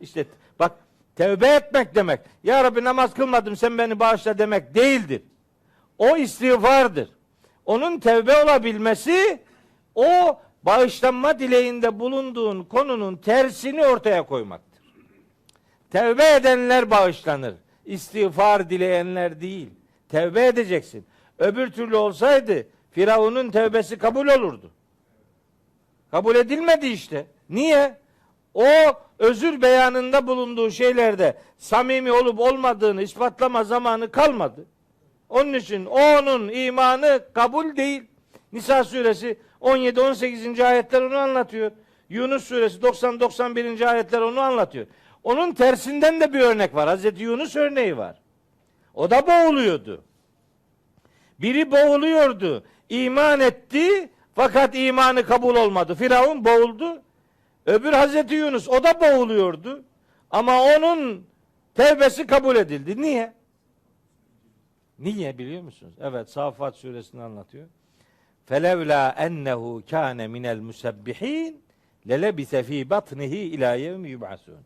İşte bak tevbe etmek demek. Ya Rabbi namaz kılmadım sen beni bağışla demek değildir. O istiğfardır. Onun tevbe olabilmesi o bağışlanma dileğinde bulunduğun konunun tersini ortaya koymaktır. Tevbe edenler bağışlanır. İstiğfar dileyenler değil. Tevbe edeceksin. Öbür türlü olsaydı Firavun'un tevbesi kabul olurdu. Kabul edilmedi işte. Niye? O özür beyanında bulunduğu şeylerde samimi olup olmadığını ispatlama zamanı kalmadı. Onun için onun imanı kabul değil. Nisa suresi 17-18. ayetler onu anlatıyor. Yunus suresi 90-91. ayetler onu anlatıyor. Onun tersinden de bir örnek var. Hazreti Yunus örneği var. O da boğuluyordu. Biri boğuluyordu. İman etti fakat imanı kabul olmadı. Firavun boğuldu. Öbür Hazreti Yunus o da boğuluyordu. Ama onun tevbesi kabul edildi. Niye? Niye biliyor musunuz? Evet Safat suresini anlatıyor. Felevla ennehu kâne minel musebbihin lelebise fî batnihi ilâ yevmi yub'asûn.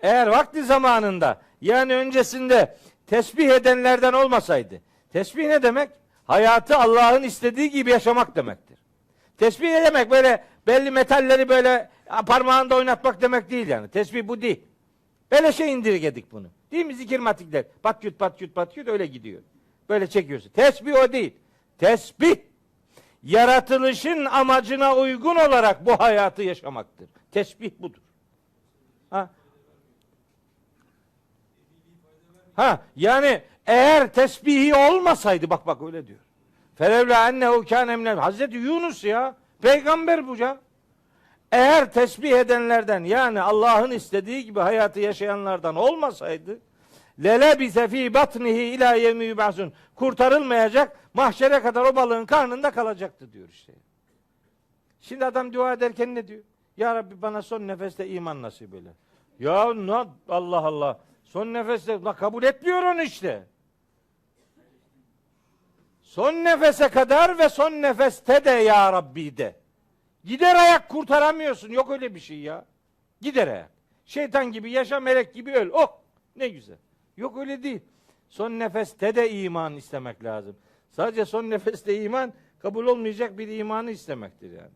Eğer vakti zamanında yani öncesinde tesbih edenlerden olmasaydı. Tesbih ne demek? Hayatı Allah'ın istediği gibi yaşamak demektir. Tesbih ne demek? Böyle belli metalleri böyle parmağında oynatmak demek değil yani. Tesbih bu değil. Böyle şey indirgedik bunu. Değil mi zikirmatikler? Pat küt pat küt pat küt öyle gidiyor. Böyle çekiyorsun. Tesbih o değil. Tesbih yaratılışın amacına uygun olarak bu hayatı yaşamaktır. Tesbih budur. Ha. Ha yani eğer tesbihi olmasaydı bak bak öyle diyor. Felevla ennehu kâne minel Hazreti Yunus ya peygamber bu ya. Eğer tesbih edenlerden yani Allah'ın istediği gibi hayatı yaşayanlardan olmasaydı lelebise fî batnihi ilâ yevmi yub'asun kurtarılmayacak mahşere kadar o balığın karnında kalacaktı diyor işte. Şimdi adam dua ederken ne diyor? Ya Rabbi bana son nefeste iman nasip eyle. Ya Allah Allah. Son nefeste la kabul etmiyor onu işte. Son nefese kadar ve son nefeste de ya Rabbi de. Gider ayak kurtaramıyorsun. Yok öyle bir şey ya. Gider ayak. Şeytan gibi yaşa melek gibi öl. Oh ne güzel. Yok öyle değil. Son nefeste de iman istemek lazım. Sadece son nefeste iman kabul olmayacak bir imanı istemektir yani.